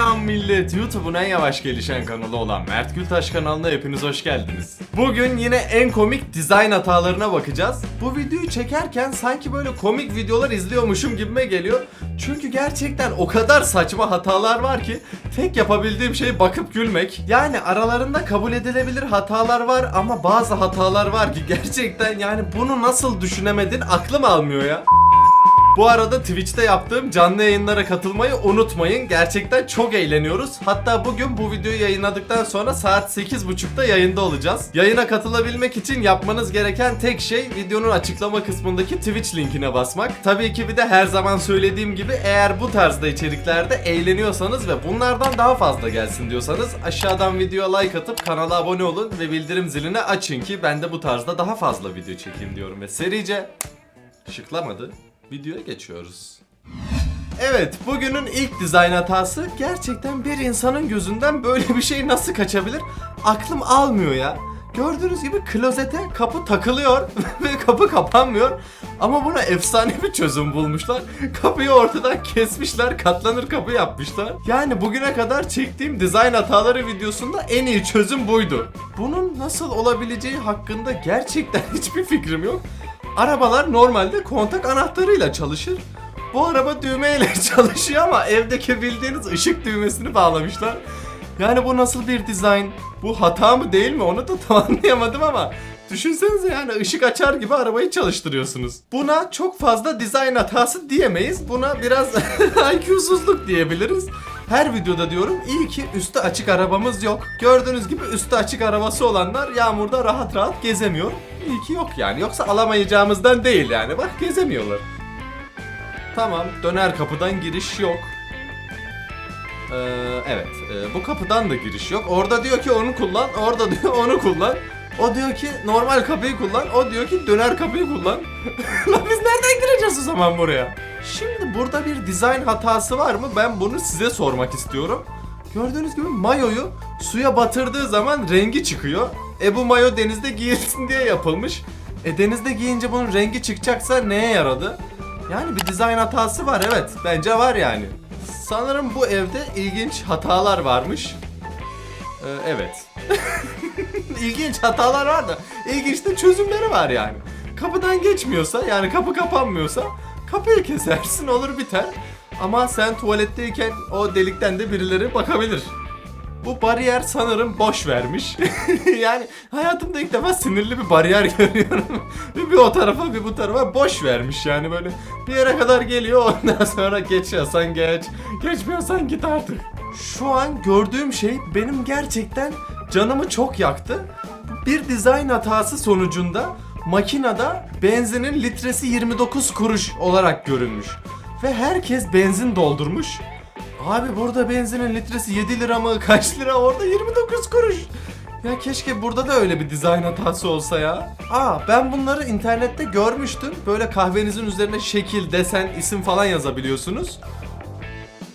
Selam millet. YouTube'un en yavaş gelişen kanalı olan Mert Gültaş kanalına hepiniz hoş geldiniz. Bugün yine en komik dizayn hatalarına bakacağız. Bu videoyu çekerken sanki böyle komik videolar izliyormuşum gibime geliyor. Çünkü gerçekten o kadar saçma hatalar var ki tek yapabildiğim şey bakıp gülmek. Yani aralarında kabul edilebilir hatalar var ama bazı hatalar var ki gerçekten yani bunu nasıl düşünemedin aklım almıyor ya. Bu arada Twitch'te yaptığım canlı yayınlara katılmayı unutmayın. Gerçekten çok eğleniyoruz. Hatta bugün bu videoyu yayınladıktan sonra saat 8.30'da yayında olacağız. Yayına katılabilmek için yapmanız gereken tek şey videonun açıklama kısmındaki Twitch linkine basmak. Tabii ki bir de her zaman söylediğim gibi eğer bu tarzda içeriklerde eğleniyorsanız ve bunlardan daha fazla gelsin diyorsanız aşağıdan videoya like atıp kanala abone olun ve bildirim zilini açın ki ben de bu tarzda daha fazla video çekeyim diyorum ve serice şıklamadı. Videoya geçiyoruz. Evet, bugünün ilk dizayn hatası gerçekten bir insanın gözünden böyle bir şey nasıl kaçabilir? Aklım almıyor ya. Gördüğünüz gibi klozete kapı takılıyor ve kapı kapanmıyor. Ama buna efsane bir çözüm bulmuşlar. Kapıyı ortadan kesmişler, katlanır kapı yapmışlar. Yani bugüne kadar çektiğim dizayn hataları videosunda en iyi çözüm buydu. Bunun nasıl olabileceği hakkında gerçekten hiçbir fikrim yok. Arabalar normalde kontak anahtarıyla çalışır. Bu araba düğmeyle çalışıyor ama evdeki bildiğiniz ışık düğmesini bağlamışlar. Yani bu nasıl bir dizayn? Bu hata mı değil mi onu da tam anlayamadım ama Düşünsenize yani ışık açar gibi arabayı çalıştırıyorsunuz. Buna çok fazla dizayn hatası diyemeyiz. Buna biraz IQ'suzluk diyebiliriz. Her videoda diyorum iyi ki üstü açık arabamız yok. Gördüğünüz gibi üstü açık arabası olanlar yağmurda rahat rahat gezemiyor. İyi ki yok yani. Yoksa alamayacağımızdan değil yani. Bak gezemiyorlar. Tamam döner kapıdan giriş yok. Ee, evet e, bu kapıdan da giriş yok. Orada diyor ki onu kullan. Orada diyor onu kullan. O diyor ki normal kapıyı kullan. O diyor ki döner kapıyı kullan. Lan biz nereden gireceğiz o zaman buraya? Şimdi burada bir dizayn hatası var mı? Ben bunu size sormak istiyorum. Gördüğünüz gibi mayoyu suya batırdığı zaman rengi çıkıyor. E bu mayo denizde giyilsin diye yapılmış. E denizde giyince bunun rengi çıkacaksa neye yaradı? Yani bir dizayn hatası var evet. Bence var yani. Sanırım bu evde ilginç hatalar varmış. Ee, evet. ilginç hatalar var da ilginç de çözümleri var yani. Kapıdan geçmiyorsa yani kapı kapanmıyorsa kapıyı kesersin olur biter. Ama sen tuvaletteyken o delikten de birileri bakabilir. Bu bariyer sanırım boş vermiş. yani hayatımda ilk defa sinirli bir bariyer görüyorum. bir o tarafa bir bu tarafa boş vermiş yani böyle bir yere kadar geliyor ondan sonra geçiyorsan geç, geçmiyorsan git artık. Şu an gördüğüm şey benim gerçekten canımı çok yaktı. Bir dizayn hatası sonucunda makinede benzinin litresi 29 kuruş olarak görünmüş. Ve herkes benzin doldurmuş. Abi burada benzinin litresi 7 lira mı kaç lira orada 29 kuruş. Ya keşke burada da öyle bir dizayn hatası olsa ya. Aa ben bunları internette görmüştüm. Böyle kahvenizin üzerine şekil, desen, isim falan yazabiliyorsunuz.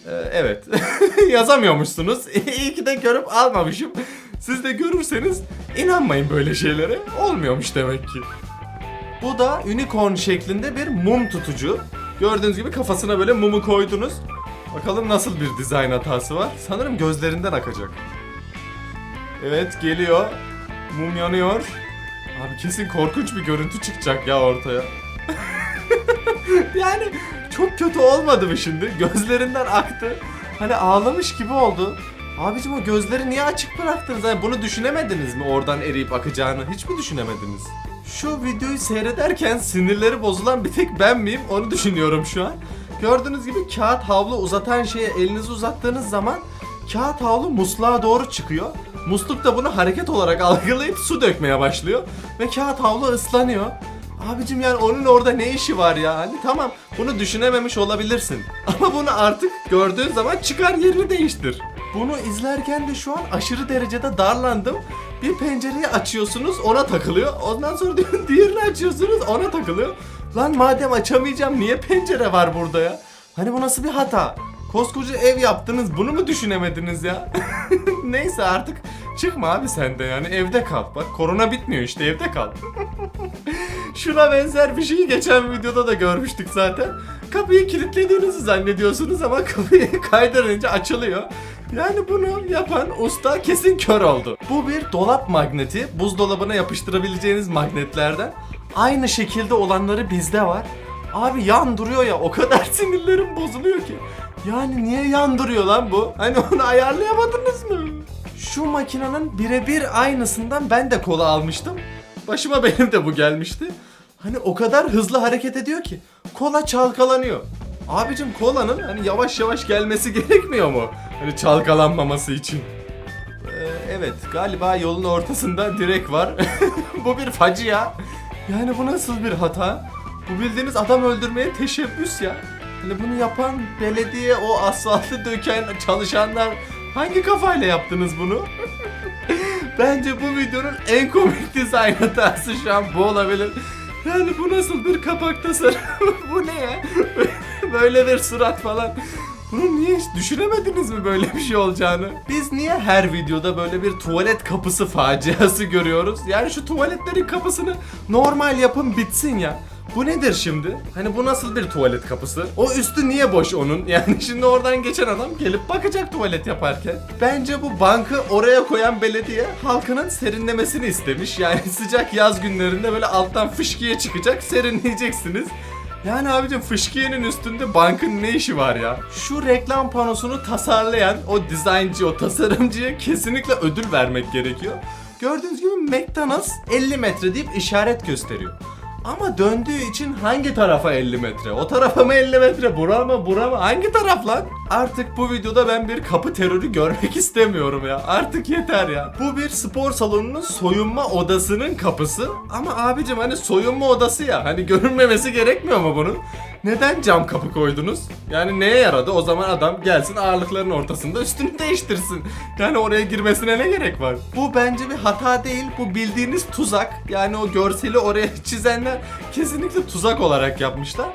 Ee, evet. Yazamıyormuşsunuz. İyi ki de görüp almamışım. Siz de görürseniz inanmayın böyle şeylere. Olmuyormuş demek ki. Bu da unicorn şeklinde bir mum tutucu. Gördüğünüz gibi kafasına böyle mumu koydunuz. Bakalım nasıl bir dizayn hatası var. Sanırım gözlerinden akacak. Evet geliyor. Mum yanıyor. Abi kesin korkunç bir görüntü çıkacak ya ortaya. yani çok kötü olmadı mı şimdi? Gözlerinden aktı. Hani ağlamış gibi oldu. Abicim o gözleri niye açık bıraktınız? Yani bunu düşünemediniz mi oradan eriyip akacağını? Hiç mi düşünemediniz? Şu videoyu seyrederken sinirleri bozulan bir tek ben miyim? Onu düşünüyorum şu an. Gördüğünüz gibi kağıt havlu uzatan şeye elinizi uzattığınız zaman kağıt havlu musluğa doğru çıkıyor. Musluk da bunu hareket olarak algılayıp su dökmeye başlıyor. Ve kağıt havlu ıslanıyor. Abicim yani onun orada ne işi var ya? Hani tamam bunu düşünememiş olabilirsin. Ama bunu artık gördüğün zaman çıkar yerini değiştir. Bunu izlerken de şu an aşırı derecede darlandım. Bir pencereyi açıyorsunuz ona takılıyor. Ondan sonra diğerini açıyorsunuz ona takılıyor. Lan madem açamayacağım niye pencere var burada ya? Hani bu nasıl bir hata? Koskoca ev yaptınız bunu mu düşünemediniz ya? Neyse artık çıkma abi sen de yani evde kal. Bak korona bitmiyor işte evde kal. Şuna benzer bir şeyi geçen videoda da görmüştük zaten. Kapıyı kilitlediğinizi zannediyorsunuz ama kapıyı kaydırınca açılıyor. Yani bunu yapan usta kesin kör oldu. Bu bir dolap magneti. Buzdolabına yapıştırabileceğiniz magnetlerden. Aynı şekilde olanları bizde var. Abi yan duruyor ya o kadar sinirlerim bozuluyor ki. Yani niye yan duruyor lan bu? Hani onu ayarlayamadınız mı? Şu makinenin birebir aynısından ben de kola almıştım. Başıma benim de bu gelmişti. Hani o kadar hızlı hareket ediyor ki kola çalkalanıyor. Abicim kolanın hani yavaş yavaş gelmesi gerekmiyor mu? Hani çalkalanmaması için. Ee, evet galiba yolun ortasında direk var. bu bir facia. Yani bu nasıl bir hata? Bu bildiğiniz adam öldürmeye teşebbüs ya. Hani bunu yapan belediye, o asfaltı döken çalışanlar hangi kafayla yaptınız bunu? Bence bu videonun en komik dizayn hatası şu an bu olabilir. Yani bu nasıl bir kapak tasarımı? bu ne ya? böyle bir surat falan. Bunu niye hiç düşünemediniz mi böyle bir şey olacağını? Biz niye her videoda böyle bir tuvalet kapısı faciası görüyoruz? Yani şu tuvaletlerin kapısını normal yapın bitsin ya. Bu nedir şimdi? Hani bu nasıl bir tuvalet kapısı? O üstü niye boş onun? Yani şimdi oradan geçen adam gelip bakacak tuvalet yaparken. Bence bu bankı oraya koyan belediye halkının serinlemesini istemiş. Yani sıcak yaz günlerinde böyle alttan fışkiye çıkacak serinleyeceksiniz. Yani abicim fışkiyenin üstünde bankın ne işi var ya? Şu reklam panosunu tasarlayan o dizayncı, o tasarımcıya kesinlikle ödül vermek gerekiyor. Gördüğünüz gibi McDonald's 50 metre deyip işaret gösteriyor. Ama döndüğü için hangi tarafa 50 metre? O tarafa mı 50 metre? Bura mı? Bura mı? Hangi taraf lan? Artık bu videoda ben bir kapı terörü görmek istemiyorum ya. Artık yeter ya. Bu bir spor salonunun soyunma odasının kapısı. Ama abicim hani soyunma odası ya. Hani görünmemesi gerekmiyor mu bunun? Neden cam kapı koydunuz? Yani neye yaradı? O zaman adam gelsin ağırlıkların ortasında üstünü değiştirsin. Yani oraya girmesine ne gerek var? Bu bence bir hata değil. Bu bildiğiniz tuzak. Yani o görseli oraya çizenler kesinlikle tuzak olarak yapmışlar.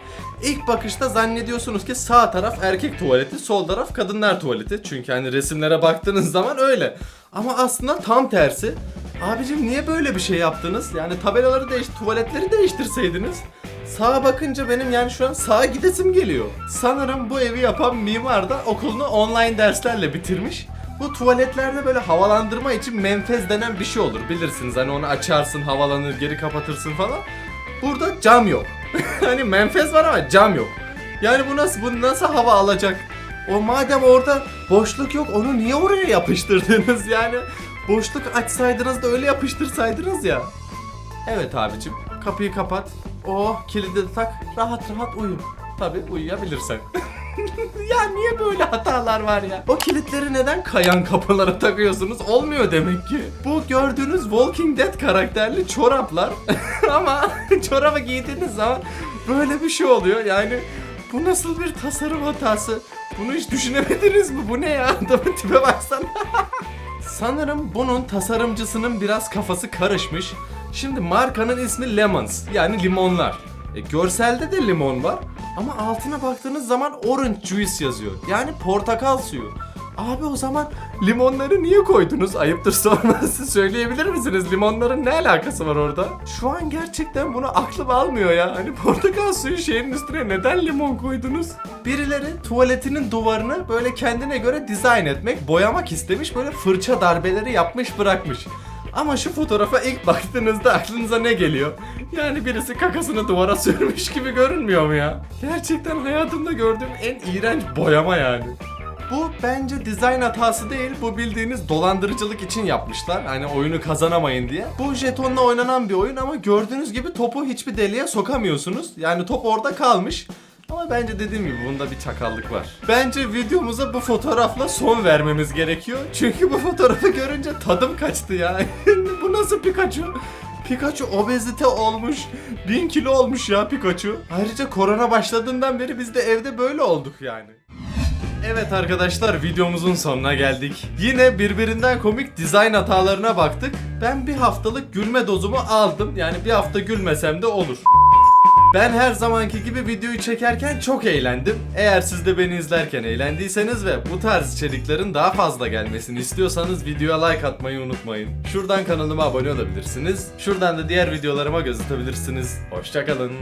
İlk bakışta zannediyorsunuz ki sağ taraf erkek tuvaleti, sol taraf kadınlar tuvaleti. Çünkü hani resimlere baktığınız zaman öyle. Ama aslında tam tersi. Abicim niye böyle bir şey yaptınız? Yani tabelaları değiş, tuvaletleri değiştirseydiniz. Sağa bakınca benim yani şu an sağa gidesim geliyor. Sanırım bu evi yapan mimar da okulunu online derslerle bitirmiş. Bu tuvaletlerde böyle havalandırma için menfez denen bir şey olur. Bilirsiniz hani onu açarsın, havalanır, geri kapatırsın falan. Burada cam yok. hani menfez var ama cam yok. Yani bu nasıl bu nasıl hava alacak? O madem orada boşluk yok onu niye oraya yapıştırdınız yani? Boşluk açsaydınız da öyle yapıştırsaydınız ya. Evet abicim kapıyı kapat. Oh kilidi tak rahat rahat uyu. Tabi uyuyabilirsen. ya niye böyle hatalar var ya? O kilitleri neden kayan kapılara takıyorsunuz? Olmuyor demek ki. Bu gördüğünüz Walking Dead karakterli çoraplar. Ama çorabı giydiğiniz zaman böyle bir şey oluyor. Yani bu nasıl bir tasarım hatası? Bunu hiç düşünemediniz mi? Bu ne ya? Adamın tipe baksana. Sanırım bunun tasarımcısının biraz kafası karışmış. Şimdi markanın ismi Lemons yani limonlar. E, görselde de limon var ama altına baktığınız zaman orange juice yazıyor. Yani portakal suyu. Abi o zaman limonları niye koydunuz? Ayıptır sorması söyleyebilir misiniz? Limonların ne alakası var orada? Şu an gerçekten bunu aklım almıyor ya. Hani portakal suyu şeyin üstüne neden limon koydunuz? Birileri tuvaletinin duvarını böyle kendine göre dizayn etmek, boyamak istemiş. Böyle fırça darbeleri yapmış bırakmış. Ama şu fotoğrafa ilk baktığınızda aklınıza ne geliyor? Yani birisi kakasını duvara sürmüş gibi görünmüyor mu ya? Gerçekten hayatımda gördüğüm en iğrenç boyama yani. Bu bence dizayn hatası değil. Bu bildiğiniz dolandırıcılık için yapmışlar. Hani oyunu kazanamayın diye. Bu jetonla oynanan bir oyun ama gördüğünüz gibi topu hiçbir deliğe sokamıyorsunuz. Yani top orada kalmış. Ama bence dediğim gibi bunda bir çakallık var. Bence videomuza bu fotoğrafla son vermemiz gerekiyor. Çünkü bu fotoğrafı görünce tadım kaçtı ya. bu nasıl Pikachu? Pikachu obezite olmuş. 1000 kilo olmuş ya Pikachu. Ayrıca korona başladığından beri biz de evde böyle olduk yani. Evet arkadaşlar videomuzun sonuna geldik. Yine birbirinden komik dizayn hatalarına baktık. Ben bir haftalık gülme dozumu aldım. Yani bir hafta gülmesem de olur. Ben her zamanki gibi videoyu çekerken çok eğlendim. Eğer siz de beni izlerken eğlendiyseniz ve bu tarz içeriklerin daha fazla gelmesini istiyorsanız videoya like atmayı unutmayın. Şuradan kanalıma abone olabilirsiniz. Şuradan da diğer videolarıma göz atabilirsiniz. Hoşçakalın.